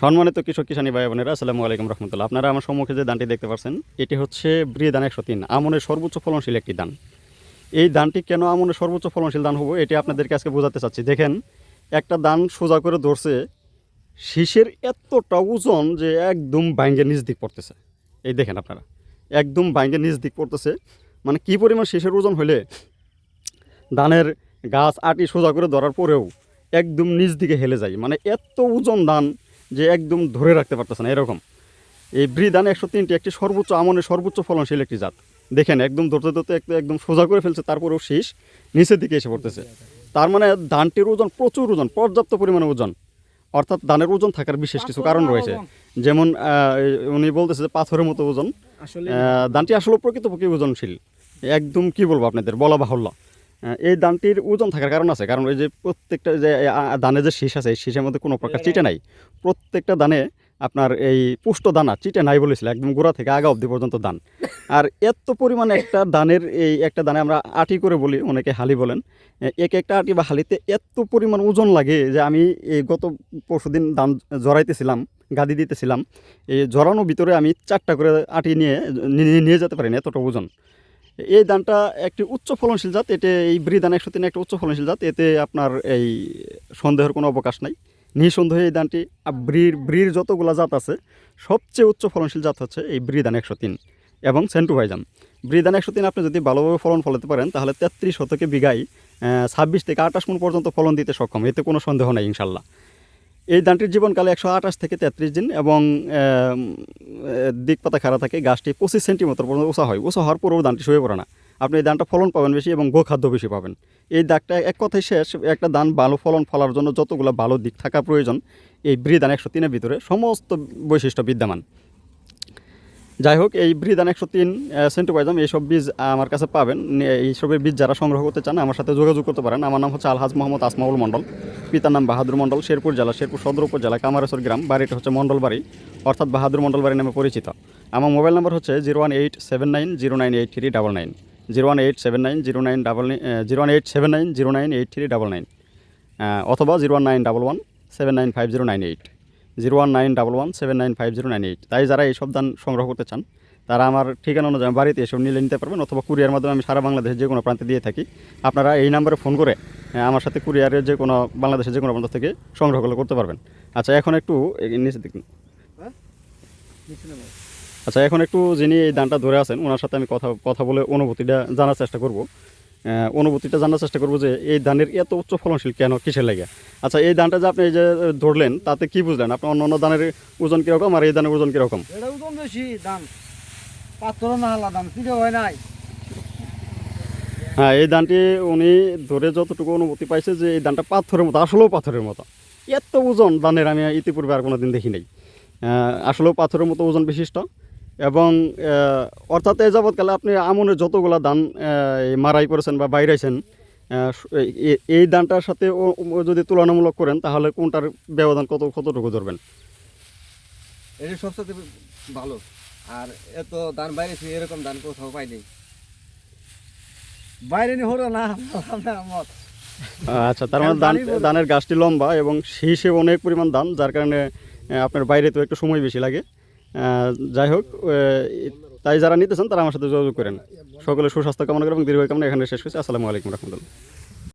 সম্মানিত কৃষক কিষানী ভাই বোনেরা, আসসালামু আলাইকুম রহমতুল্লাহ। আপনারা আমার সম্মুখে যে ধানটি দেখতে পাচ্ছেন এটি হচ্ছে ব্রি ধান একশো তিন, আমনের সর্বোচ্চ ফলনশীল একটি ধান। এই ধানটি কেন আমনের সর্বোচ্চ ফলনশীল ধান হব, এটি আপনাদেরকে আজকে বোঝাতে চাচ্ছি। দেখেন, একটা ধান সোজা করে ধরছে, শীষের এতটা ওজন যে একদম বাইঙ্গের নিচ দিক পড়তেছে। এই দেখেন আপনারা, একদম বাইঙ্গের নিচ দিক পড়তেছে। মানে কি পরিমাণ শীষের ওজন হলে ধানের গাছ আটি সোজা করে ধরার পরেও একদম নিচ দিকে হেলে যায়। মানে এত ওজন ধান যে একদম ধরে রাখতে পারতেছে না এরকম। এই ব্রি ধান একশো তিনটি একটি সর্বোচ্চ আমনের সর্বোচ্চ ফলনশীল একটি জাত। দেখেন একদম ধরতে ধরতে একদম- একদম সোজা করে ফেলছে তারপরেও শীষ নিচের দিকে এসে পড়তেছে। তার মানে ধানটির ওজন প্রচুর ওজন পর্যাপ্ত পরিমাণে ওজন। অর্থাৎ ধানের ওজন থাকার বিশেষ কিছু কারণ রয়েছে। যেমন উনি বলতেছে যে পাথরের মতো ওজন। ধানটি আসলে প্রকৃতপক্ষে ওজনশীল। একদম কি বলব আপনাদের বলা বাহুল্য। এই ধানটির ওজন থাকার কারণ আছে। কারণ ওই যে প্রত্যেকটা যে ধানে যে শীষ আছে, এই শীষের মধ্যে কোনো প্রকার চিটে নাই। প্রত্যেকটা দানে আপনার এই পুষ্ট দানা চিটে নাই বলেছিল, একদম গোড়া থেকে আগা অবধি পর্যন্ত দান আর এত পরিমাণে একটা দানের এই একটা দানে আমরা আটি করে বলি, অনেকে হালি বলেন এক একটা আটি বা হালিতে এত পরিমাণ ওজন লাগে যে আমি এই গত পরশুদিন ধান জড়াইতেছিলাম, গাদি দিতেছিলাম, এই জড়ানোর ভিতরে আমি চারটা করে আটি নিয়ে- নিয়ে যেতে পারিনি, এতটা ওজন। এই ধানটা একটি উচ্চ ফলনশীল জাত, এতে এই ব্রি ধান একশো তিন একটা উচ্চ ফলনশীল জাত, এতে আপনার এই সন্দেহের কোনো অবকাশ নাই। নিঃসন্দেহে এই ধানটি ব্রির ব্রির যতগুলো জাত আছে, সবচেয়ে উচ্চ ফলনশীল জাত হচ্ছে এই ব্রি ধান একশো তিন এবং সেন্টু ভাইজাম ব্রি ধান একশো তিন আপনি যদি ভালোভাবে ফলন ফলাতে পারেন, তাহলে তেত্রিশ শতকে বিঘায় ছাব্বিশ থেকে আঠাশ মন পর্যন্ত ফলন দিতে সক্ষম, এতে কোনো সন্দেহ নাই ইনশাল্লাহ। এই ধানটির জীবনকালে একশো আঠাশ থেকে তেত্রিশ দিন এবং দিক পাতা থাকে, গাছটি পঁচিশ সেন্টিমিটার পর্যন্ত উঁচা হয়। উঁচা হওয়ার পরেও ধানটি শুয়ে পড়ে না। আপনি এই ধানটা ফলন পাবেন বেশি এবং গোখাদ্য বেশি পাবেন। এই দাগটা এক কথায় শেষ, একটা ধান ভালো ফলন ফলার জন্য যতগুলো ভালো দিক থাকা প্রয়োজন, এই ব্রি ধান একশো তিনের ভিতরে সমস্ত বৈশিষ্ট্য বিদ্যমান। যাই হোক, এই ব্রিদান একশো তিন সেন্টোপাইজাম এইসব বীজ আমার কাছে পাবেন। এইসবের বীজ যারা সংগ্রহ করতে চান, আমার সাথে যোগাযোগ করতে পারেন। আমার নাম হচ্ছে আলহাজ মোহাম্মদ আসমাউল মণ্ডল। পিতার নাম বাহাদুর মণ্ডল, শেরপুর জেলা, শেরপুর সদর উপজেলা কামারেশ্বর গ্রাম, বাড়িটা হচ্ছে মণ্ডল বাড়ি অর্থাৎ বাহাদুর মণ্ডল বাড়ি নামে পরিচিত। আমার মোবাইল নাম্বার হচ্ছে zero one eight seven nine zero nine eight three double nine. Zero one eight seven nine zero nine double zero one eight seven nine zero nine eight three double nine অথবা zero one nine double one seven nine five zero nine eight. Zero one nine double one seven nine five zero nine eight. তাই যারা এইসব দান সংগ্রহ করতে চান তারা আমার ঠিকানা অনুযায়ী বাড়িতে এসব নিলে নিতে পারবেন অথবা কুরিয়ার মাধ্যমে আমি সারা বাংলাদেশের যে কোনো প্রান্তে দিয়ে থাকি। আপনারা এই নাম্বারে ফোন করে আমার সাথে কুরিয়ারের যে কোনো বাংলাদেশের যে কোনো প্রান্ত থেকে সংগ্রহ করতে পারবেন। আচ্ছা এখন একটু নিচে দেখুন আচ্ছা এখন একটু যিনি এই দানটা ধরে আছেন, ওনার সাথে আমি কথা কথা বলে অনুভূতিটা জানার চেষ্টা করব। অনুভূতিটা জানার চেষ্টা করব যে এই ধানের এত উচ্চ ফলনশীল কেন, কিসের লাগে? আচ্ছা এই ধানটা যে আপনি যে ধরলেন, তাতে কি বুঝলেন? আপনার অন্য অন্য ধানের ওজন কীরকম আর এই ধানের ওজন কীরকম? ওজন বেশি পাথর না আলাদা দাম হয় নাই। হ্যাঁ এই ধানটি উনি ধরে যতটুকু অনুভূতি পাইছে যে এই ধানটা পাথরের মতো আসলেও পাথরের মতো। এত ওজন ধানের আমি ইতিপূর্বে আর কোনো দিন দেখি নাই। আসলেও পাথরের মতো ওজন বিশিষ্ট। এবং অর্থাৎ এই যাবৎকালে আপনি আমনের যতগুলা এই মারাই করেছেন বা বাইরেছেন এই ধানটার সাথে যদি তুলনামূলক করেন তাহলে কোনটার ব্যবধান কত কতটুকু ধরবেন? এটা সবচেয়ে ভালো। আর এত ধান বাইরে ছিল, এরকম ধান কোথাও পাইনি বাইরে হলো না মত আচ্ছা তার মানে ধান ধানের গাছটি লম্বা এবং শীষে অনেক পরিমাণ ধান যার কারণে আপনার বাইরে তো একটু সময় বেশি লাগে। যাই হোক তাই যারা নিতেছেন তারা আমার সাথে যোগাযোগ করেন। সকলে সুস্বাস্থ্য কামনা করে এবং দীর্ঘ কামনা এখানে শেষ করছি। আসসালামু আলাইকুম রহমতুল্লাহ।